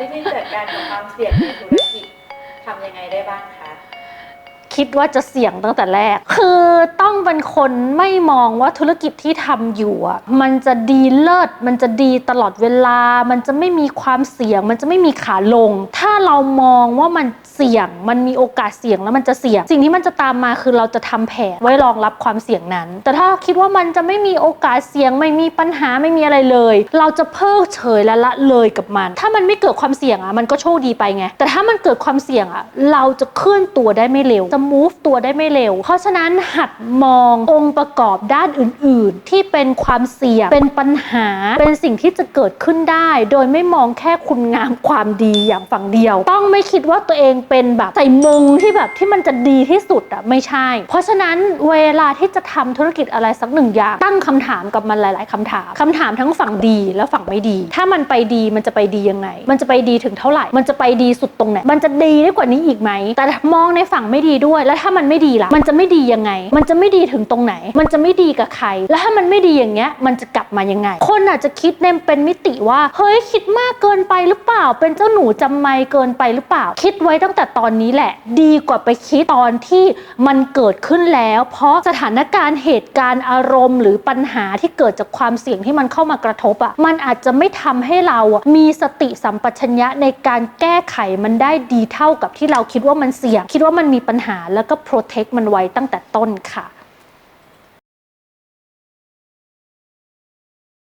วิธีจัดการกับความเสี่ยงในธุรกิจทำยังไงได้บ้างคะ คิดว่าจะเสี่ยงตั้งแต่แรก คือต้องเป็นคนไม่มองว่าธุรกิจที่ทำอยู่อะมันจะดีเลิศมันจะดีตลอดเวลา มันจะไม่มีความเสี่ยง มันจะไม่มีขาลง ถ้าเรามองว่ามันเสี่ยง มันมีโอกาสเสี่ยงแล้วมันจะเสี่ยง สิ่งที่มันจะตามมาคือเราจะทำแผนไว้รองรับความเสี่ยงนั้น แต่ถ้าคิดว่ามันจะไม่มีโอกาสเสี่ยงไม่มีปัญหาไม่มีอะไรเลย เราจะเพิกเฉยและละเลยกับมัน ถ้ามันไม่เกิดความเสี่ยงอะมันก็โชคดีไปไงแต่ถ้ามันเกิดความเสี่ยงอะเราจะเคลื่อนตัวได้ไม่เร็วจะ move ตัวได้ไม่เร็ว เพราะฉะนั้นหัดมององค์ประกอบด้านอื่น ๆ ที่เป็นความเสี่ยง เป็นปัญหา เป็นสิ่งที่จะเกิดขึ้นได้ โดยไม่มองแค่คุณงามความดีอย่างฝั่งเดียว ต้องไม่คิดว่าตัวเองเป็นแบบใส่มงที่แบบที่มันจะดีที่สุดอะไม่ใช่ เพราะฉะนั้นเวลาที่จะทำธุรกิจอะไรสักหนึ่งอย่างตั้งคำถามกับมันหลาย ๆคำถามคำถามทั้งฝั่งดีและฝั่งไม่ดี ถ้ามันไปดีมันจะไปดียังไง มันจะไปดีถึงเท่าไหร่ มันจะไปดีสุดตรงไหน มันจะดีได้กว่านี้อีกไหม แต่มองในฝั่งไม่ดีด้วยแล้วถ้ามันไม่ดีล่ะ มันจะไม่ดียังไง มันจะไม่ดีถึงตรงไหน มันจะไม่ดีกับใคร แล้วถ้ามันไม่ดีอย่างเงี้ย มันจะกลับมายังไง คนอาจจะคิดในเป็นมิติว่า เฮ้ยคิดมากเกินไปหรือเปล่า เป็นเจ้าหนูจำไม่เกินไปหรือเปล่า คิดไว้ตั้งแต่ตอนนี้แหละ ดีกว่าไปคิดตอนที่มันเกิดขึ้นแล้ว เพราะสถานการณ์เหตุการณ์อารมณ์ หรือปัญหาที่เกิดจากความเสี่ยงที่มันเข้ามากระทบอะ มันอาจจะไม่ทำให้เราอะมีสติสัมปชัญญะในการแก้ไขมันได้ดีเท่ากับที่เราคิดว่ามันเสี่ยง คิดว่ามันมีปัญหาแล้วก็โปรเทคมันไว้ตั้งแต่ต้นค่ะ